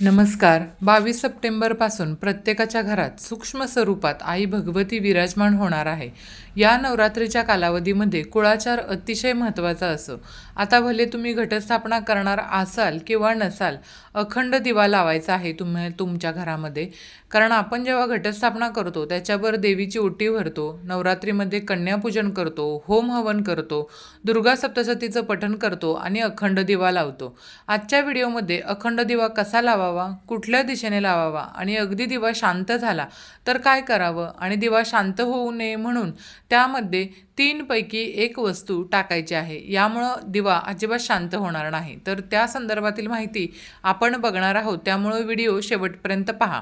नमस्कार. बावीस सप्टेंबरपासून प्रत्येकाच्या घरात सूक्ष्म स्वरूपात आई भगवती विराजमान होणार आहे. या नवरात्रीच्या कालावधीमध्ये कुळाचार अतिशय महत्त्वाचा असो. आता भले तुम्ही घटस्थापना करणार असाल किंवा नसाल अखंड दिवा लावायचा आहे तुम्ही तुमच्या घरामध्ये. कारण आपण जेव्हा घटस्थापना करतो त्याच्यावर देवीची ओटी भरतो नवरात्रीमध्ये कन्यापूजन करतो होम हवन करतो दुर्गा सप्तशतीचं पठण करतो आणि अखंड दिवा लावतो. आजच्या व्हिडिओमध्ये अखंड दिवा कसा लावावा कुठल्या दिशेने लावावा आणि अगदी दिवा शांत झाला तर काय करावं आणि दिवा शांत होऊ नये म्हणून त्यामध्ये तीनपैकी एक वस्तू टाकायची आहे. यामुळं दिवा अजिबात शांत होणार नाही. तर त्या संदर्भातील माहिती आपण बघणार आहोत. त्यामुळं व्हिडिओ शेवटपर्यंत पहा.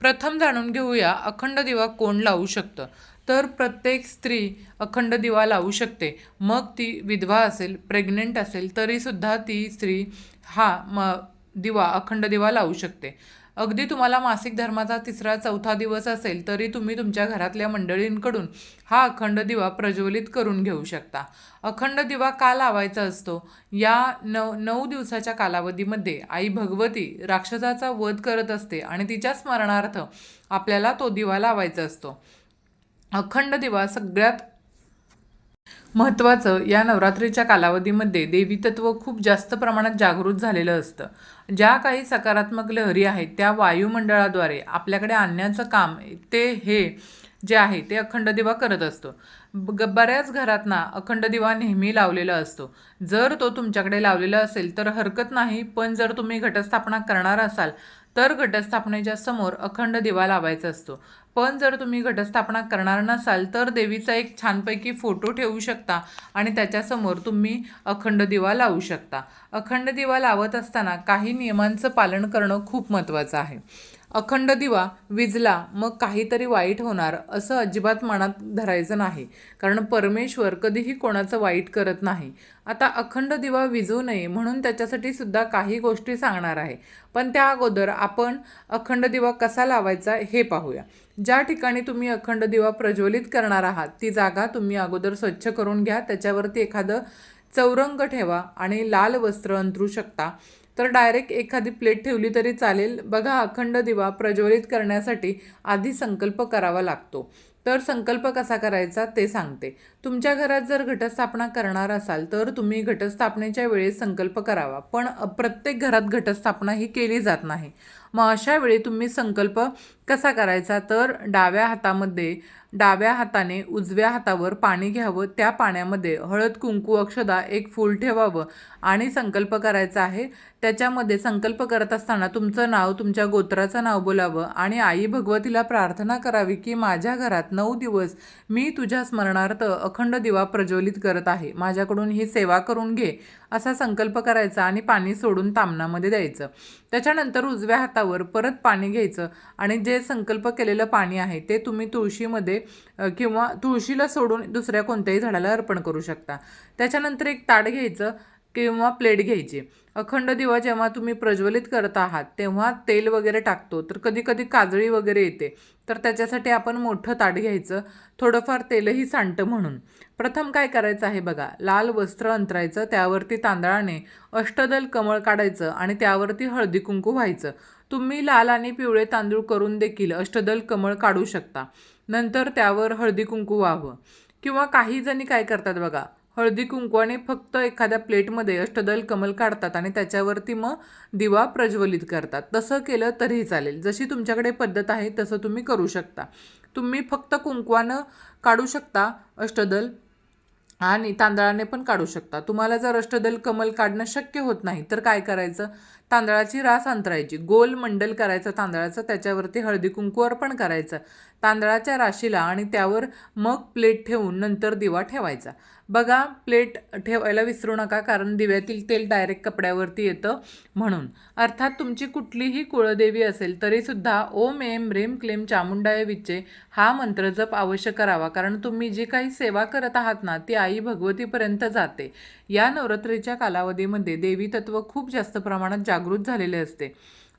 प्रथम जाणून घेऊया अखंड दिवा कोण लावू शकतं? तर प्रत्येक स्त्री अखंड दिवा लावू शकते. मग ती विधवा असेल प्रेग्नेंट असेल तरीसुद्धा ती स्त्री हा म दिवा अखंड दिवा लावू शकते. अगदी तुम्हाला मासिक धर्माचा तिसरा चौथा दिवस असेल तरी तुम्ही तुमच्या घरातल्या मंडळींकडून हा अखंड दिवा प्रज्वलित करून घेऊ शकता. अखंड दिवा का लावायचा असतो? या नऊ नऊ दिवसाच्या कालावधीमध्ये आई भगवती राक्षसाचा वध करत असते आणि तिच्या स्मरणार्थ आपल्याला तो दिवा लावायचा असतो. अखंड दिवा सगळ्यात महत्त्वाचं या नवरात्रीच्या कालावधीमध्ये देवी तत्व खूप जास्त प्रमाणात जागृत झालेलं असतं. ज्या काही सकारात्मक लहरी आहेत त्या वायुमंडळाद्वारे आपल्याकडे आणण्याचं काम ते हे जे आहे ते अखंड दिवा करत असतो. ब बऱ्याच घरात ना अखंड दिवा नेहमी लावलेला असतो. जर तो तुमच्याकडे लावलेला असेल तर हरकत नाही पण जर तुम्ही घटस्थापना करणार असाल तर घटस्थापनेच्या समोर अखंड दिवा लावायचा असतो. पण जर तुम्ही घटस्थापना करणार नसाल तर देवीचा एक छानपैकी फोटो ठेवू शकता आणि त्याच्यासमोर तुम्ही अखंड दिवा लावू शकता. अखंड दिवा लावत असताना काही नियमांचं पालन करणं खूप महत्त्वाचं आहे. अखंड दिवा विजला मग काहीतरी वाईट होणार असं अजिबात मनात धरायचं नाही. कारण परमेश्वर कधीही कोणाचं वाईट करत नाही. आता अखंड दिवा विजू नये म्हणून त्याच्यासाठी सुद्धा काही गोष्टी सांगणार आहे. पण त्या अगोदर आपण अखंड दिवा कसा लावायचा हे पाहूया. ज्या ठिकाणी तुम्ही अखंड दिवा प्रज्वलित करणार आहात ती जागा तुम्ही अगोदर स्वच्छ करून घ्या त्याच्यावरती एखादं चौरंग ठेवा आणि लाल वस्त्र अंतरू शकता. तर डायरेक्ट एखादी प्लेट ठेवली तरी चालेल. बघा अखंड दिवा प्रज्वलित करण्यासाठी आधी संकल्प करावा लागतो. तर संकल्प कसा करायचा ते सांगते. तुमच्या घरात जर घटस्थापना करणार असाल तर तुम्ही घटस्थापनेच्या वेळेस संकल्प करावा. पण प्रत्येक घरात घटस्थापना ही केली जात नाही. मग अशा वेळी तुम्ही संकल्प कसा करायचा? तर डाव्या हातामध्ये डाव्या हाताने उजव्या हातावर पाणी घ्यावं. त्या पाण्यामध्ये हळद कुंकू अक्षदा एक फूल ठेवावं आणि संकल्प करायचा आहे त्याच्यामध्ये संकल्प करत असताना तुमचं नाव तुमच्या गोत्राचं नाव बोलावं आणि आई भगवतीला प्रार्थना करावी की माझ्या घरात नऊ दिवस मी तुझ्या स्मरणार्थ अखंड दिवा प्रज्वलित करत आहे. माझ्याकडून ही सेवा करून घे असा संकल्प करायचा आणि पाणी सोडून तामणामध्ये द्यायचं. त्याच्यानंतर उजव्या हातावर परत पाणी घ्यायचं आणि जे संकल्प केलेलं पाणी आहे ते तुम्ही तुळशीमध्ये किंवा तुळशीला सोडून दुसऱ्या कोणत्याही झाडाला अर्पण करू शकता. त्याच्यानंतर एक ताट घ्यायचं किंवा प्लेट घ्यायची. अखंड दिवा जेव्हा तुम्ही प्रज्वलित करत आहात तेव्हा तेल वगैरे टाकतो. तर कधी कधी काजळी वगैरे येते. तर त्याच्यासाठी आपण मोठं ताट घ्यायचं. थोडंफार तेलही सांडतं म्हणून. प्रथम काय करायचं आहे बघा. लाल वस्त्र अंतरायचं त्यावरती तांदळाने अष्टदल कमळ काढायचं आणि त्यावरती हळदी कुंकू व्हायचं. तुम्ही लाल आणि पिवळे तांदूळ करून देखील अष्टदल कमळ काढू शकता. नंतर त्यावर हळदी कुंकू व्हावं. किंवा काही जणी काय करतात बघा. हळदी कुंकवाने फक्त एखाद्या प्लेटमध्ये अष्टदल कमल काढतात आणि त्याच्यावरती मग दिवा प्रज्वलित करतात. तसं केलं तरीही चालेल. जशी तुमच्याकडे पद्धत आहे तसं तुम्ही करू शकता. तुम्ही फक्त कुंकवानं काढू शकता अष्टदल आणि तांदळाने पण काढू शकता. तुम्हाला जर अष्टदल कमल काढणं शक्य होत नाही तर काय करायचं? तांदळाची रास अंतरायची. गोल मंडल करायचं तांदळाचं त्याच्यावरती हळदी कुंकू अर्पण करायचं. तांदळाच्या राशीला आणि त्यावर मग प्लेट ठेवून नंतर दिवा ठेवायचा. बघा प्लेट ठेवायला विसरू नका कारण दिव्यातील तेल डायरेक्ट कपड्यावरती येतं म्हणून. अर्थात तुमची कुठलीही कुळदेवी असेल तरीसुद्धा ओम एम रेम क्लेम चामुंडाय विच्चे हा मंत्र जप अवश्य करावा. कारण तुम्ही जी काही सेवा करत आहात ना ती आई भगवतीपर्यंत जाते. या नवरात्रीच्या कालावधीमध्ये देवी तत्व खूप जास्त प्रमाणात जागृत झालेले असते.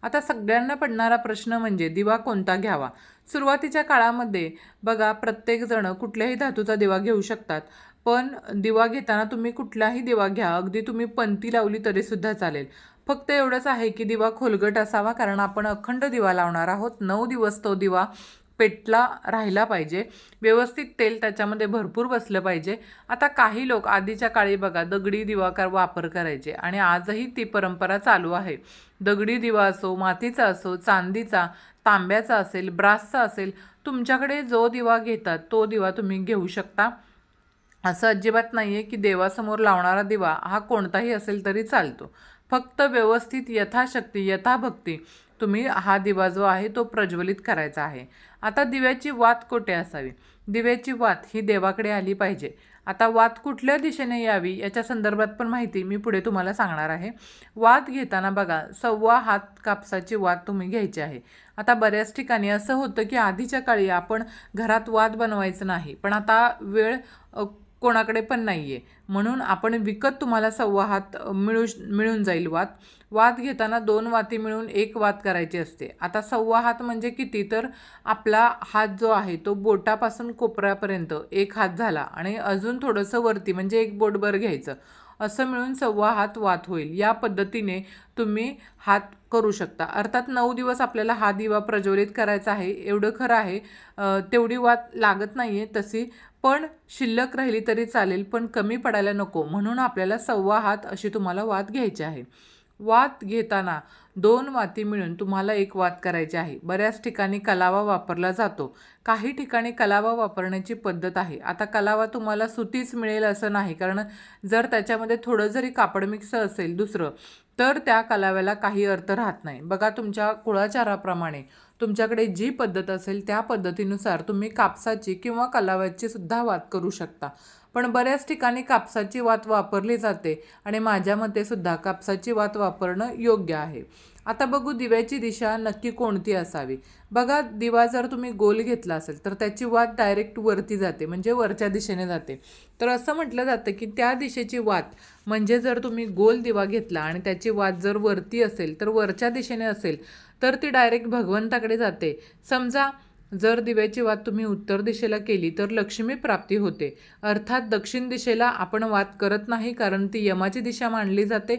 आता सगळ्यांना पडणारा प्रश्न म्हणजे दिवा कोणता घ्यावा? सुरुवातीच्या काळामध्ये बघा प्रत्येकजण कुठल्याही धातूचा दिवा घेऊ शकतात. पण दिवा घेताना तुम्ही कुठलाही दिवा घ्या अगदी तुम्ही पंती लावली तरीसुद्धा चालेल. फक्त एवढंच आहे की दिवा खोलगट असावा कारण आपण अखंड दिवा लावणार आहोत. नऊ दिवस तो दिवा पेटला राहिला पाहिजे. व्यवस्थित तेल त्याच्यामध्ये भरपूर बसलं पाहिजे. आता काही लोक आधीच्या काळी बघा दगडी दिवाकार वापर करायचे आणि आजही ती परंपरा चालू आहे. दगडी दिवा असो मातीचा असो चांदीचा तांब्याचा असेल ब्रासचा असेल तुमच्याकडे जो दिवा घेतात तो दिवा तुम्ही घेऊ शकता. असं अजिबात नाही आहे की देवासमोर लावणारा दिवा हा कोणताही असेल तरी चालतो. फक्त व्यवस्थित यथाशक्ती यथाभक्ती तुम्ही हा दिवा जो आहे तो प्रज्वलित करायचा आहे. आता दिव्याची वात कोठे असावी? दिव्याची वात ही देवाकडे आली पाहिजे. आता वात कुठल्या दिशेने यावी याच्या संदर्भात पण माहिती मी पुढे तुम्हाला सांगणार आहे. वात घेताना बघा सव्वा हात कापसाची वात तुम्ही घ्यायची आहे. आता बऱ्याच ठिकाणी असं होतं की आधीच्या काळी आपण घरात वात बनवायचं नाही. पण आता वेळ कोणाकडे पण नाही आहे म्हणून आपण विकत तुम्हाला सव्वा हात मिळू मिळून जाईल वाद वाद घेताना दोन वाती मिळून एक वाद करायची असते. आता सव्वा हात म्हणजे किती? तर आपला हात जो आहे तो बोटापासून कोपऱ्यापर्यंत एक हात झाला आणि अजून थोडंसं वरती म्हणजे एक बोटभर घ्यायचं. असं मिळून सव्वा हात वात होईल. या पद्धतीने तुम्ही हात करू शकता. अर्थात नऊ दिवस आपल्याला हा दिवा प्रज्वलित करायचा आहे. एवढं खरं आहे. तेवढी वात लागत नाही आहे तशी. पण शिल्लक राहिली तरी चालेल. पण कमी पडायला नको. म्हणून आपल्याला सव्वा हात अशी तुम्हाला वात घ्यायची आहे. वात घेताना दोन वाती मिळून तुम्हाला एक वात करायची आहे. बऱ्याच ठिकाणी कलावा वापरला जातो. काही ठिकाणी कलावा वापरण्याची पद्धत आहे. आता कलावा तुम्हाला सुतीच मिळेल असं नाही. कारण जर त्याच्यामध्ये थोडं जरी कापड मिक्स असेल दुसरं तर त्या कलाव्याला काही अर्थ राहत नाही. बघा तुमच्या कुळाचाराप्रमाणे तुमच्याकडे जी पद्धत असेल त्या पद्धतीनुसार तुम्ही कापसाची किंवा कलाव्याची सुद्धा वात करू शकता. पण बऱ्याच ठिकाणी कापसाची वात वापरली जाते आणि माझ्या मते सुद्धा कापसाची वात वापरणं योग्य आहे. आता बघू दिव्याची दिशा नक्की कोणती असावी? बघा दिवा जर तुम्ही गोल घेतला असेल तर त्याची वात डायरेक्ट वरती जाते म्हणजे वरच्या दिशेने जाते. तर असं म्हटलं जातं की त्या दिशेची वात म्हणजे जर तुम्ही गोल दिवा घेतला आणि त्याची वात जर वरती असेल तर वरच्या दिशेने असेल तर ती डायरेक्ट भगवंताकडे जाते. समजा जर दिव्याची वात तुम्ही उत्तर दिशेला केली तर लक्ष्मी प्राप्ती होते. अर्थात दक्षिण दिशेला आपण वात करत नाही कारण ती यमाची दिशा मानली जाते.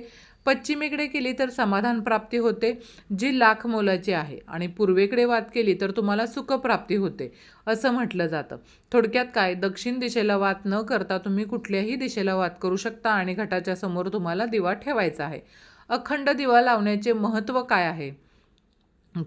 पश्चिमेकडे केली तर समाधान प्राप्ती होते जी लाख मोलाची आहे. आणि पूर्वेकडे वात केली तर तुम्हाला सुखप्राप्ती होते असं म्हटलं जातं. थोडक्यात काय? दक्षिण दिशेला वात न करता तुम्ही कुठल्याही दिशेला वात करू शकता आणि घटाच्या समोर तुम्हाला दिवा ठेवायचा आहे. अखंड दिवा लावण्याचे महत्त्व काय आहे?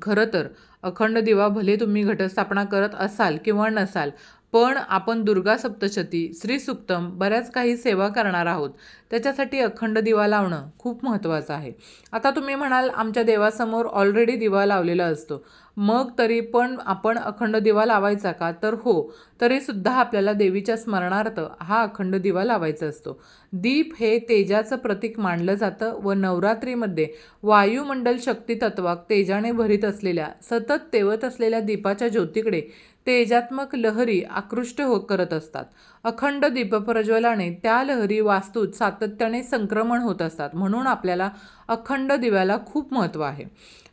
खरं तर अखंड दिवा भले तुम्ही घटस्थापना करत असाल किंवा नसाल पण आपण दुर्गा सप्तशती श्री सुक्तम बऱ्याच काही सेवा करणार आहोत. त्याच्यासाठी अखंड दिवा लावणं खूप महत्त्वाचं आहे. आता तुम्ही म्हणाल आमच्या देवासमोर ऑलरेडी दिवा लावलेला असतो. मग तरी पण आपण अखंड दिवा लावायचा का? तर हो तरीसुद्धा आपल्याला देवीच्या स्मरणार्थ हा अखंड दिवा लावायचा असतो. दीप हे तेजाचं प्रतीक मानलं जातं व नवरात्रीमध्ये वायुमंडल शक्ती तत्वाक तेजाने भरीत असलेल्या सतत तेवत असलेल्या दीपाच्या ज्योतीकडे तेजात्मक लहरी आकृष्ट हो करत असतात. अखंड दीपप्रज्वलाने त्या लहरी वास्तूत सातत्याने संक्रमण होत असतात. म्हणून आपल्याला अखंड दिव्याला खूप महत्त्व आहे.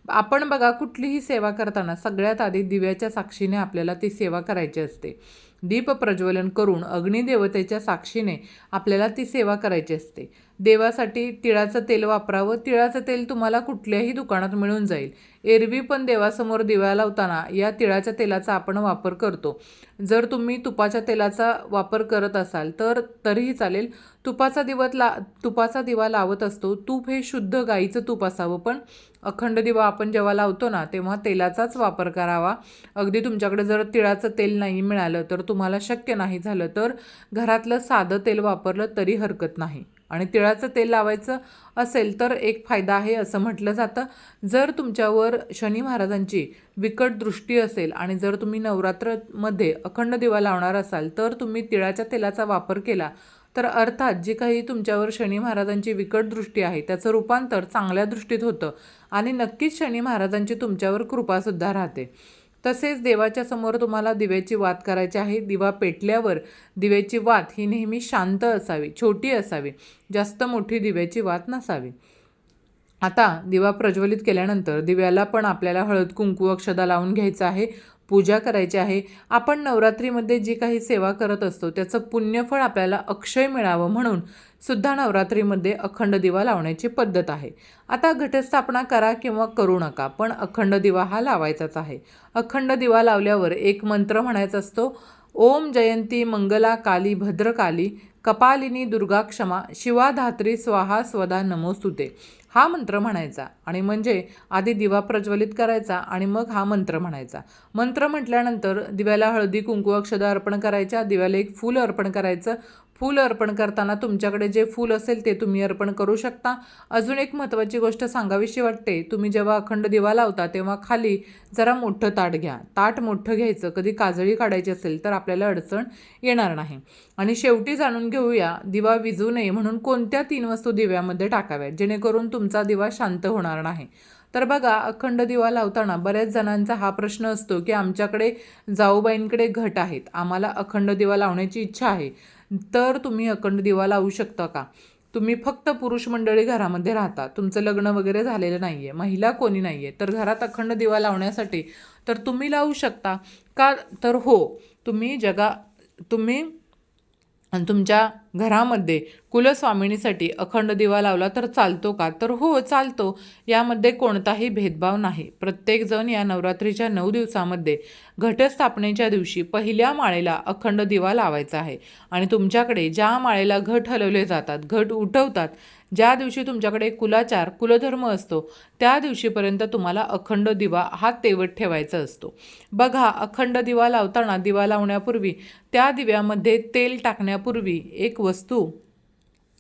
आपण बघा कुठलीही सेवा करताना सगळ्यात आधी दिव्याच्या साक्षीने आपल्याला ती सेवा करायची असते. दीप प्रज्वलन करून अग्निदेवतेच्या साक्षीने आपल्याला ती सेवा करायची असते. देवासाठी तिळाचं तेल वापरावं. तिळाचं तेल तुम्हाला कुठल्याही दुकानात मिळून जाईल. एरवी पण देवासमोर दिवा लावताना या तिळाच्या तेलाचा आपण वापर करतो. जर तुम्ही तुपाच्या तेलाचा वापर करत असाल तर तरीही चालेल. तुपाचा दिवत ला तुपाचा दिवा लावत असतो. तूप हे शुद्ध गाईचं तूप असावं पण अखंड दिवा आपण जेव्हा लावतो ना तेव्हा तेलाचाच वापर करावा. अगदी तुमच्याकडे जर तिळाचं तेल नाही मिळालं तर तुम्हाला शक्य नाही झालं तर घरातलं साधं तेल वापरलं तरी हरकत नाही. आणि तिळाचं तेल लावायचं असेल तर एक फायदा आहे असं म्हटलं जातं. जर तुमच्यावर शनी महाराजांची विकट दृष्टी असेल आणि जर तुम्ही नवरात्रमध्ये अखंड दिवा लावणार असाल तर तुम्ही तिळाच्या तेलाचा वापर केला. तर अर्थात जी काही तुमच्यावर शनी महाराजांची विकट दृष्टी आहे त्याचं रूपांतर चांगल्या दृष्टीत होतं आणि नक्कीच शनी महाराजांची तुमच्यावर कृपासुद्धा राहते. तसेच देवाच्या समोर तुम्हाला दिव्याची वात करायची आहे. दिवा पेटल्यावर दिव्याची वात ही नेहमी शांत असावी छोटी असावी जास्त मोठी दिव्याची वात नसावी. आता दिवा प्रज्वलित केल्यानंतर दिव्याला पण आपल्याला हळद कुंकू अक्षदा लावून घ्यायचं आहे. पूजा करायची आहे. आपण नवरात्रीमध्ये जी काही सेवा करत असतो त्याचं पुण्यफळ आपल्याला अक्षय मिळावं म्हणून सुद्धा नवरात्रीमध्ये अखंड दिवा लावण्याची पद्धत आहे. आता घटस्थापना करा किंवा करू नका पण अखंड दिवा हा लावायचाच आहे. अखंड दिवा लावल्यावर एक मंत्र म्हणायचा असतो ओम जयंती मंगला काली भद्रकाली कपालिनी दुर्गा क्षमा शिवा धात्री स्वाहा स्वदा नमोस्तुते. हा मंत्र म्हणायचा आणि म्हणजे आधी दिवा प्रज्वलित करायचा आणि मग हा मंत्र म्हणायचा. मंत्र म्हटल्यानंतर दिव्याला हळदी कुंकू अक्षदा अर्पण करायच्या दिव्याला एक फूल अर्पण करायचं फूल अर्पण करताना तुमच्याकडे जे फूल असेल ते तुम्ही अर्पण करू शकता. अजून एक महत्त्वाची गोष्ट सांगावीशी वाटते. तुम्ही जेव्हा अखंड दिवा लावता तेव्हा खाली जरा मोठं ताट घ्या. ताट मोठं घ्यायचं. कधी काजळी काढायची असेल तर आपल्याला अडचण येणार नाही. आणि शेवटी जाणून घेऊया दिवा विजू नये म्हणून कोणत्या तीन वस्तू दिव्यामध्ये टाकाव्यात? जेणेकरून तुमचा दिवा शांत होणार नाही. तर बघा अखंड दिवा लावताना बऱ्याच जणांचा हा प्रश्न असतो की आमच्याकडे जाऊबाईंकडे घट आहेत. आम्हाला अखंड दिवा लावण्याची इच्छा आहे. तर तुम्ही अखंड दिवा लावू शकता का? तुम्ही फक्त पुरुष मंडळी घरामध्ये राहता तुमचं लग्न वगैरे झालेलं नाही आहे महिला कोणी नाही आहे तर घरात अखंड दिवा लावण्यासाठी तर तुम्ही लावू शकता. का? तर हो तुम्ही जगा तुम्ही आणि तुमच्या घरामध्ये कुलस्वामिनीसाठी अखंड दिवा लावला तर चालतो का? तर हो चालतो. यामध्ये कोणताही भेदभाव नाही. प्रत्येकजण या नवरात्रीच्या नऊ दिवसामध्ये घटस्थापनेच्या दिवशी पहिल्या माळेला अखंड दिवा लावायचा आहे. आणि तुमच्याकडे ज्या माळेला घट हलवले जातात घट उठवतात ज्या दिवशी तुमच्याकडे कुलाचार कुलधर्म असतो त्या दिवशीपर्यंत तुम्हाला अखंड दिवा हा तेवत ठेवायचा असतो. बघा अखंड दिवा लावताना दिवा लावण्यापूर्वी त्या दिव्यामध्ये तेल टाकण्यापूर्वी एक वस्तू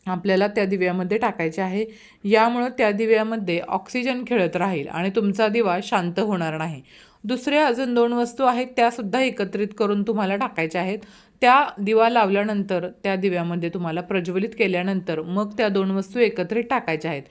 आपल्याला त्या दिव्यामध्ये टाकायचे आहे. यामुळं त्या दिव्यामध्ये ऑक्सिजन खेळत राहील आणि तुमचा दिवा शांत होणार नाही. दुसऱ्या अजून दोन वस्तू आहेत त्यासुद्धा एकत्रित करून तुम्हाला टाकायच्या आहेत. त्या दिवा लावल्यानंतर त्या दिव्यामध्ये तुम्हाला प्रज्वलित केल्यानंतर मग त्या दोन वस्तू एकत्रित टाकायच्या आहेत.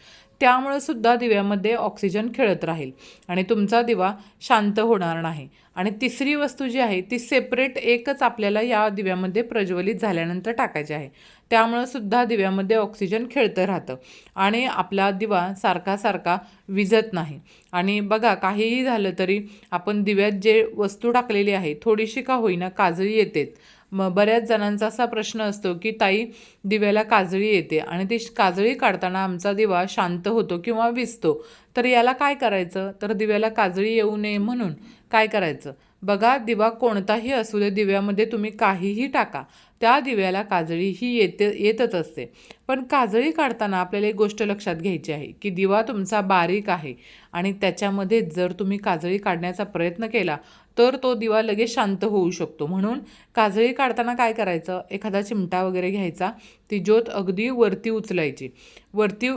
त्यामुळं सुद्धा दिव्यामध्ये ऑक्सिजन खेळत राहील आणि तुमचा दिवा शांत होणार नाही. आणि तिसरी वस्तू जी आहे ती सेपरेट एकच आपल्याला या दिव्यामध्ये प्रज्वलित झाल्यानंतर टाकायची आहे. त्यामुळं सुद्धा दिव्यामध्ये ऑक्सिजन खेळतं राहतं आणि आपला दिवा सारखा सारखा विजत नाही. आणि बघा काहीही झालं तरी आपण दिव्यात जे वस्तू टाकलेली आहे थोडीशी का होईना काजळी येतेच. मग बऱ्याच जणांचा असा प्रश्न असतो की ताई दिव्याला काजळी येते आणि ती काजळी काढताना आमचा दिवा शांत होतो किंवा विजतो तर याला काय करायचं? तर दिव्याला काजळी येऊ नये म्हणून काय करायचं? बघा दिवा कोणताही असू दे दिव्यामध्ये तुम्ही काहीही टाका. त्या दिव्याला काजळी ही येते येतच असते. पण काजळी काढताना आपल्याला एक गोष्ट लक्षात घ्यायची आहे की दिवा तुमचा बारीक आहे आणि त्याच्यामध्ये जर तुम्ही काजळी काढण्याचा प्रयत्न केला तर तो दिवा लगेच शांत होऊ शकतो. म्हणून काजळी काढताना काय करायचं? एखादा चिमटा वगैरे घ्यायचा ती ज्योत अगदी वरती उचलायची. वरती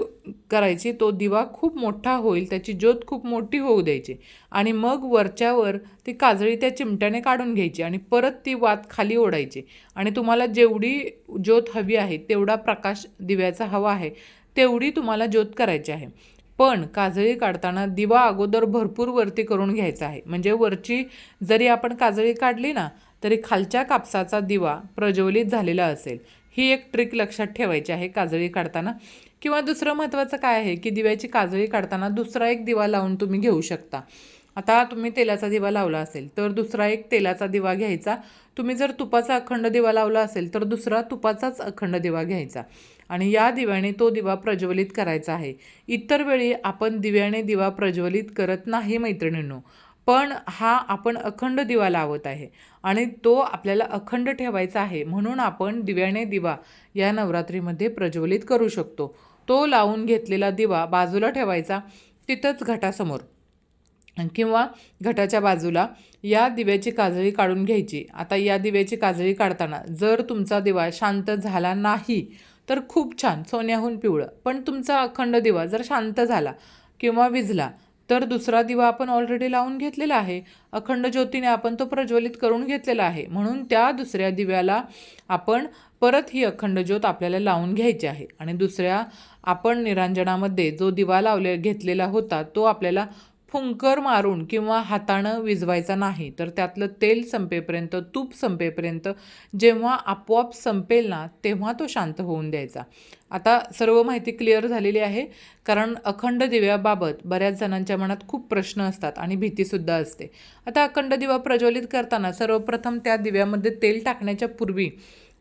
करायची तो दिवा खूप मोठा होईल त्याची ज्योत खूप मोठी होऊ द्यायची आणि मग वरच्यावर ती काजळी त्या चिमट्याने काढून घ्यायची आणि परत ती वात खाली ओढायची. आणि तुम्हाला जेवढी ज्योत हवी आहे तेवढा प्रकाश दिव्याचा हवा आहे तेवढी तुम्हाला ज्योत करायची आहे. पण काजळी काढताना दिवा अगोदर भरपूर वरती करून घ्यायचा आहे. म्हणजे वरची जरी आपण काजळी काढली ना तरी खालच्या कापसाचा दिवा प्रज्वलित झालेला असेल. ही एक ट्रिक लक्षात ठेवायची आहे काजळी काढताना. किंवा दुसरं महत्त्वाचं काय आहे की दिव्याची काजळी काढताना दुसरा एक दिवा लावून तुम्ही घेऊ शकता. आता तुम्ही तेलाचा दिवा लावला असेल तर दुसरा एक तेलाचा दिवा घ्यायचा. तुम्ही जर तुपाचा अखंड दिवा लावला असेल तर दुसरा तुपाचाच अखंड दिवा घ्यायचा. आणि या दिव्याने तो दिवा प्रज्वलित करायचा आहे. इतर वेळी आपण दिव्याने दिवा प्रज्वलित करत नाही मैत्रिणींनो. पण हा आपण अखंड दिवा लावत आहे आणि तो आपल्याला अखंड ठेवायचा आहे म्हणून आपण दिव्याने दिवा या नवरात्रीमध्ये प्रज्वलित करू शकतो. तो लावून घेतलेला दिवा बाजूला ठेवायचा तिथंच घटासमोर. किंवा घटाच्या बाजूला या दिव्याची काजळी काढून घ्यायची. आता या दिव्याची काजळी काढताना जर तुमचा दिवा शांत झाला नाही तर खूप छान सोन्याहून पिवळं. पण तुमचा अखंड दिवा जर शांत झाला किंवा विझला तर दुसरा दिवा आपण ऑलरेडी लावून घेतलेला आहे. अखंड ज्योतीने आपण तो प्रज्वलित करून घेतलेला आहे. म्हणून त्या दुसऱ्या दिव्याला आपण परत ही अखंड ज्योत आपल्याला लावून घ्यायची आहे. आणि दुसऱ्या आपण निरांजनामध्ये जो दिवा लावले घेतलेला होता तो आपल्याला फुंकर मारून किंवा हातानं विजवायचा नाही तर त्यातलं तेल संपेपर्यंत तूप संपेपर्यंत जेव्हा आपोआप संपेल ना तेव्हा तो शांत होऊन द्यायचा. आता सर्व माहिती क्लिअर झालेली आहे कारण अखंड दिव्याबाबत बऱ्याच जणांच्या मनात खूप प्रश्न असतात आणि भीतीसुद्धा असते. आता अखंड दिवा प्रज्वलित करताना सर्वप्रथम त्या दिव्यामध्ये तेल टाकण्याच्या पूर्वी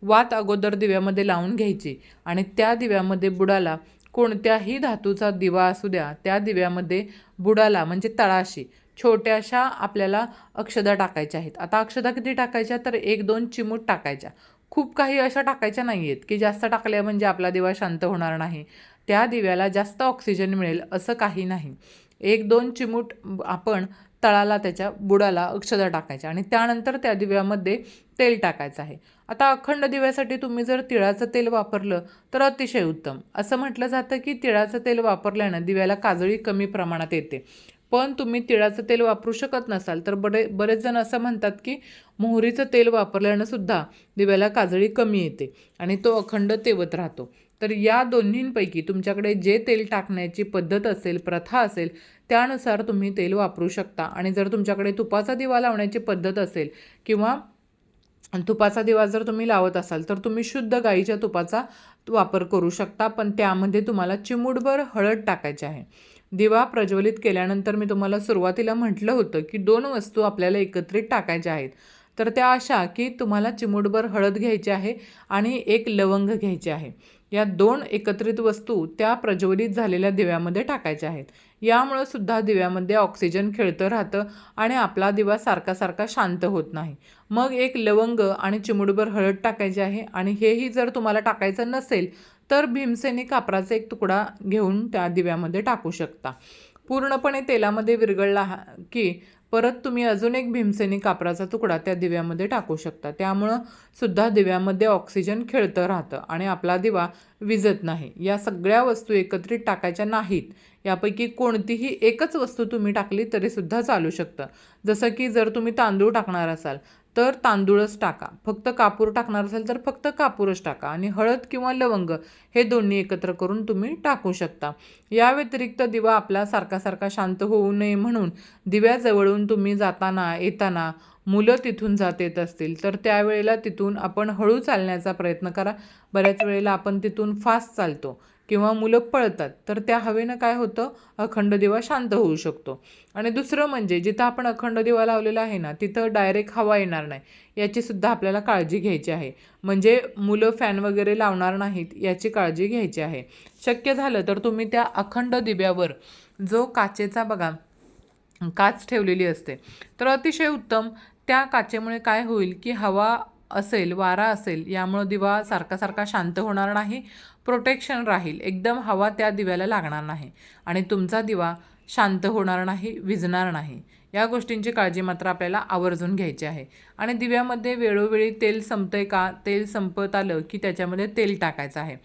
वात अगोदर दिव्यामध्ये लावून घ्यायची आणि त्या दिव्यामध्ये बुडाला कोणत्याही धातूचा दिवा असू द्या त्या दिव्यामध्ये बुडाला म्हणजे तळाशी छोट्याशा आपल्याला अक्षदा टाकायच्या आहेत. आता अक्षदा किती टाकायच्या? तर एक दोन चिमूट टाकायच्या. खूप काही अशा टाकायच्या नाही आहेत की जास्त टाकल्या म्हणजे आपला दिवा शांत होणार नाही. त्या दिव्याला जास्त ऑक्सिजन मिळेल असं काही नाही. एक दोन चिमूट आपण तळाला त्याच्या बुडाला अक्षदा टाकायच्या आणि त्यानंतर त्या दिव्यामध्ये तेल टाकायचं आहे. आता अखंड दिव्यासाठी तुम्ही जर तिळाचं तेल वापरलं तर अतिशय उत्तम. असं म्हटलं जातं की तिळाचं तेल वापरल्यानं दिव्याला काजळी कमी प्रमाणात येते. पण तुम्ही तिळाचं तेल वापरू शकत नसाल तर बरे बरेच जण असं म्हणतात की मोहरीचं तेल वापरल्यानं सुद्धा दिव्याला काजळी कमी येते आणि तो अखंड तेवत राहतो. तर या दोन्हींपैकी तुमच्याकडे जे तेल टाकण्याची पद्धत असेल प्रथा असेल त्यानुसार तुम्ही तेल वापरू शकता. आणि जर तुमच्याकडे तुपाचा दिवा लावण्याची पद्धत असेल किंवा तुपाचा दिवा जर तुम्ही लावत असाल तर तुम्ही शुद्ध गाईच्या तुपाचा वापर करू शकता पण त्यामध्ये तुम्हाला चिमूटभर हळद टाकायची आहे. दिवा प्रज्वलित केल्यानंतर मी तुम्हाला सुरुवातीला म्हटलं होतं की दोन वस्तू आपल्याला एकत्रित टाकायच्या आहेत. तर त्या अशा की तुम्हाला चिमूटभर हळद घ्यायची आहे आणि एक लवंग घ्यायची आहे. या दोन एकत्रित वस्तू त्या प्रज्वलित झालेल्या दिव्यामध्ये टाकायच्या आहेत. यामुळं सुद्धा दिव्यामध्ये ऑक्सिजन खेळतं राहतं आणि आपला दिवा सारखा सारखा शांत होत नाही. मग एक लवंग आणि चिमुडभर हळद टाकायची आहे आणि हेही जर तुम्हाला टाकायचं नसेल तर भीमसेनी कापराचा एक तुकडा घेऊन त्या दिव्यामध्ये टाकू शकता. पूर्णपणे तेलामध्ये विरघळला की परत तुम्ही अजून एक भीमसेनी कापराचा तुकडा त्या दिव्यामध्ये टाकू शकता. त्यामुळं सुद्धा दिव्यामध्ये ऑक्सिजन खेळतं राहतं आणि आपला दिवा विजत नाही. या सगळ्या वस्तू एकत्रित टाकायच्या नाहीत. यापैकी कोणतीही एकच वस्तू तुम्ही टाकली तरीसुद्धा चालू शकतं. जसं की जर तुम्ही तांदूळ टाकणार असाल तर तांदूळच टाका. फक्त कापूर टाकणार असेल तर फक्त कापूरच टाका आणि हळद किंवा लवंग हे दोन्ही एकत्र करून तुम्ही टाकू शकता. या व्यतिरिक्त दिवा आपला सारखा सारखा शांत होऊ नये म्हणून दिव्याजवळून तुम्ही जाताना येताना मुलं तिथून जात येत असतील. तर त्यावेळेला तिथून आपण हळू चालण्याचा प्रयत्न करा. बऱ्याच वेळेला आपण तिथून फास्ट चालतो. किंवा मुलं पळतात तर त्या हवेनं काय होतं? अखंड दिवा शांत होऊ शकतो. आणि दुसरं म्हणजे जिथं आपण अखंड दिवा लावलेला आहे ना तिथं डायरेक्ट हवा येणार नाही. याचीसुद्धा आपल्याला काळजी घ्यायची आहे. म्हणजे मुलं फॅन वगैरे लावणार नाहीत याची काळजी घ्यायची आहे. शक्य झालं तर तुम्ही त्या अखंड दिव्यावर जो काचेचा बघा काच ठेवलेली असते तर अतिशय उत्तम त्या काचेमुळे काय होईल की हवा असेल वारा असेल यामुळं दिवा सारखा सारखा शांत होणार नाही प्रोटेक्शन राहील. एकदम हवा त्या दिव्याला लागणार नाही आणि तुमचा दिवा शांत होणार नाही विझणार नाही. या गोष्टींची काळजी मात्र आपल्याला आवर्जून घ्यायची आहे. आणि दिव्यामध्ये वेळोवेळी तेल संपतंय का? तेल संपत आलं की त्याच्यामध्ये तेल टाकायचं आहे.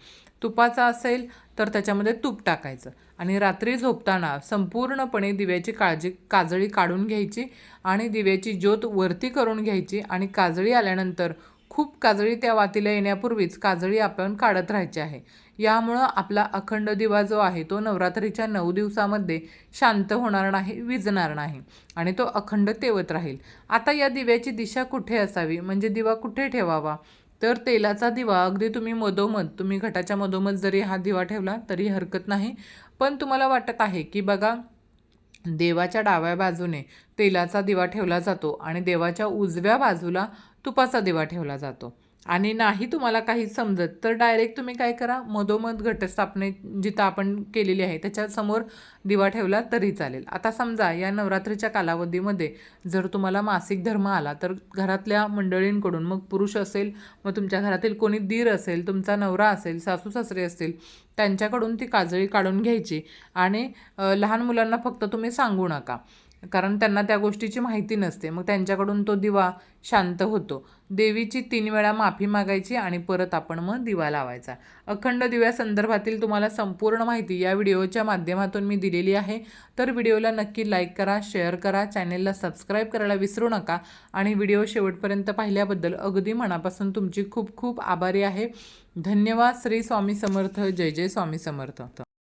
तुपाचा असेल तर त्याच्यामध्ये तूप टाकायचं. आणि रात्री झोपताना संपूर्णपणे दिव्याची काळजी काजळी काढून घ्यायची आणि दिव्याची ज्योत वरती करून घ्यायची आणि काजळी आल्यानंतर खूप काजळी त्या वातीला येण्यापूर्वीच काजळी आपण काढत राहायची आहे. यामुळं आपला अखंड दिवा जो आहे तो नवरात्रीच्या नऊ दिवसामध्ये शांत होणार नाही विजणार नाही आणि तो अखंड तेवत राहील. आता या दिव्याची दिशा कुठे असावी? म्हणजे दिवा कुठे ठेवावा? तर तेलाचा दिवा अगदी तुम्ही मधोमध तुम्ही घटाच्या मधोमध जरी हा दिवा ठेवला तरी हरकत नाही. पण तुम्हाला वाटत आहे की बघा देवाच्या डाव्या बाजूने तेलाचा दिवा ठेवला जातो आणि देवाच्या उजव्या बाजूला तुपाचा दिवा ठेवला जातो. आणि नाही तुम्हाला काही समजत तर डायरेक्ट तुम्ही काय करा मधोमध घटस्थापने जिथं आपण केलेली आहे त्याच्यासमोर दिवा ठेवला तरी चालेल. आता समजा या नवरात्रीच्या कालावधीमध्ये जर तुम्हाला मासिक धर्म आला तर घरातल्या मंडळींकडून मग पुरुष असेल मग तुमच्या घरातील कोणी दीर असेल तुमचा नवरा असेल सासू सासरे असतील त्यांच्याकडून ती काजळी काढून घ्यायची. आणि लहान मुलांना फक्त तुम्ही सांगू नका. कारण त्यांना त्या गोष्टीची माहिती नसते. मग त्यांच्याकडून तो दिवा शांत होतो. देवीची तीन वेळा माफी मागायची आणि परत आपण मग दिवा लावायचा. अखंड दिव्यासंदर्भातील तुम्हाला संपूर्ण माहिती या व्हिडिओच्या माध्यमातून मी दिलेली आहे. तर व्हिडिओला नक्की लाईक करा शेअर करा चॅनेलला सबस्क्राईब करायला विसरू नका आणि व्हिडिओ शेवटपर्यंत पाहिल्याबद्दल अगदी मनापासून तुमची खूप खूप आभारी आहे. धन्यवाद. श्री स्वामी समर्थ. जय जय स्वामी समर्थ.